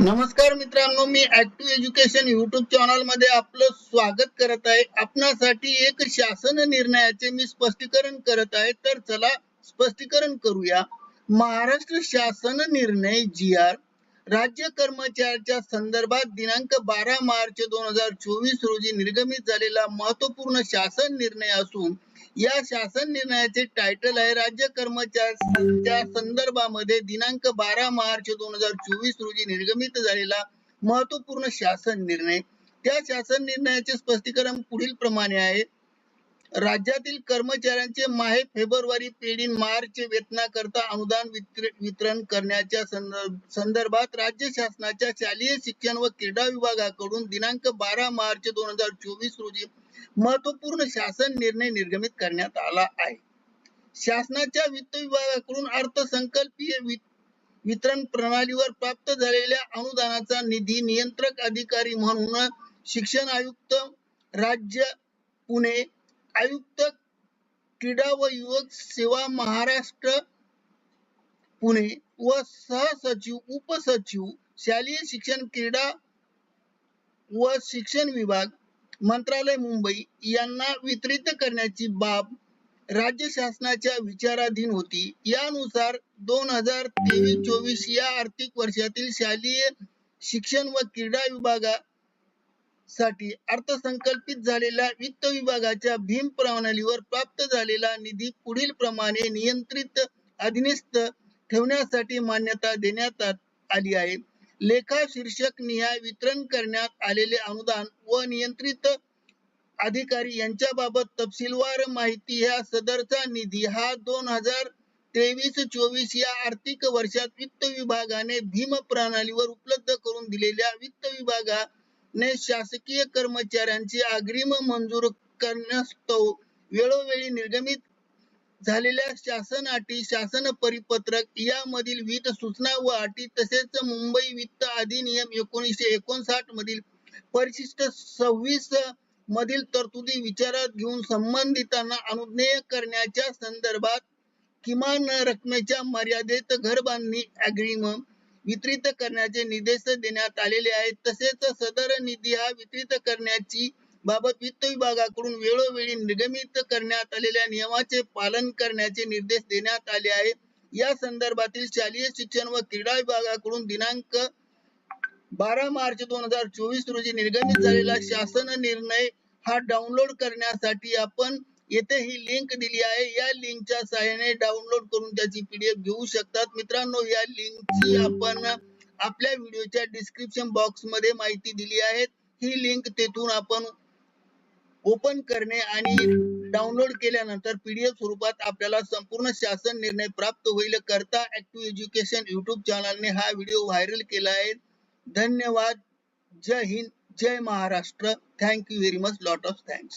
नमस्कार मित्रांनो मी ऍक्टिव्ह एज्युकेशन युट्यूब चॅनलमध्ये आपलं स्वागत करत आहे. आपणासाठी एक शासन निर्णयाचे मी स्पष्टीकरण करत आहे. तर चला स्पष्टीकरण करूया. महाराष्ट्र शासन निर्णय जी आर राज्य कर्मचाऱ्याच्या संदर्भात दिनांक बारा मार्च दोन हजार चोवीस रोजी निर्गमित झालेला महत्त्वपूर्ण शासन निर्णय असून या शासन निर्णयाचे टायटल आहे राज्य कर्मचाऱ्यांच्या संदर्भामध्ये दिनांक बारा मार्च दोन हजार चोवीस रोजी निर्गमित झालेला महत्त्वपूर्ण शासन निर्णय. त्या शासन निर्णयाचे स्पष्टीकरण पुढील प्रमाणे आहे. राज्यातील कर्मचाऱ्यांचे माहे फेब्रुवारी पेढी मार्च वेतनाकरता अनुदान वितरण करण्याच्या संदर्भात राज्य शासनाच्या शालेय शिक्षण व क्रीडा विभागाकडून दिनांक बारा मार्च दोन हजार चोवीस रोजी महत्त्वपूर्ण शासन निर्णय निर्गमित करण्यात आला आहे. शासनाच्या वित्त विभागाकडून अर्थसंकल्पीय वितरण प्रणालीवर प्राप्त झालेल्या अनुदानाचा निधी नियंत्रक अधिकारी म्हणून शिक्षण आयुक्त राज्य पुणे आयुक्त क्रीडा व युवक सेवा महाराष्ट्र पुणे व सहसचिव उपसचिव शालेय शिक्षण क्रीडा व शिक्षण विभाग मंत्रालय मुंबई यांना वितरित करण्याची बाब राज्य शासनाच्या विचाराधीन होती. यानुसार दोन हजार तेवीस चोवीस या आर्थिक वर्षातील शालेय शिक्षण व क्रीडा विभागासाठी अर्थसंकल्पित झालेल्या वित्त विभागाच्या भीम प्रणालीवर प्राप्त झालेला निधी पुढील प्रमाणे नियंत्रित अधीनस्थ ठेवण्यासाठी मान्यता देण्यात आली आहे. लेखा शीर्षक निहाय वितरण करण्यात आलेले अनुदान व नियंत्रित अधिकारी यांच्याबाबत तपशीलवार माहिती ह्या सदरचा निधी. हा दोन हजार तेवीस चोवीस या आर्थिक वर्षात वित्त विभागाने भीम प्रणालीवर उपलब्ध करून दिलेल्या वित्त विभागाने शासकीय कर्मचाऱ्यांची अग्रिम मंजूर करण्यास्तव वेळोवेळी निर्गमित झालेल्या शासन अटी शासन परिपत्रक यामधील विविध सूचना व अटी तसेच मुंबई वित्त अधिनियम एकोणीसशे एकोणसाठ मधील परिशिष्ट सव्वीस मधील तरतुदी विचारात घेऊन संबंधितांना अनुज्ञेय करण्याच्या संदर्भात किमान रकमेच्या मर्यादेत घरबांधणी अग्रिम वितरित करण्याचे निर्देश देण्यात आलेले आहेत. तसेच सदर निधी हा वितरित करण्याची बाबत वित्त विभागाकडून वेळोवेळी निर्गमित करण्यात आलेल्या नियमाचे पालन करण्याचे निर्देश देण्यात आले आहे या संदर्भातील शालेय शिक्षण व क्रीडा विभागाकडून दिनांक बारा मार्च दोन हजार चोवीस रोजी निर्गमित झालेला शासन निर्णय हा डाउनलोड करण्यासाठी आपण येथे ही लिंक दिली आहे. या लिंकच्या सहाय्याने डाउनलोड करून त्याची पीडीएफ घेऊ शकतात. मित्रांनो या लिंकची आपण आपल्या व्हिडिओच्या डिस्क्रिप्शन बॉक्समध्ये माहिती दिली आहे. ही लिंक तेथून आपण ओपन करणे आणि डाउनलोड केल्यानंतर पीडीएफ स्वरूपात आपल्याला संपूर्ण शासन निर्णय प्राप्त होईल. करता ऍक्टिव्ह एज्युकेशन युट्यूब चॅनलने हा व्हिडिओ व्हायरल केला आहे. धन्यवाद. जय हिंद. जय Maharashtra. Thank you very much. Lot of thanks.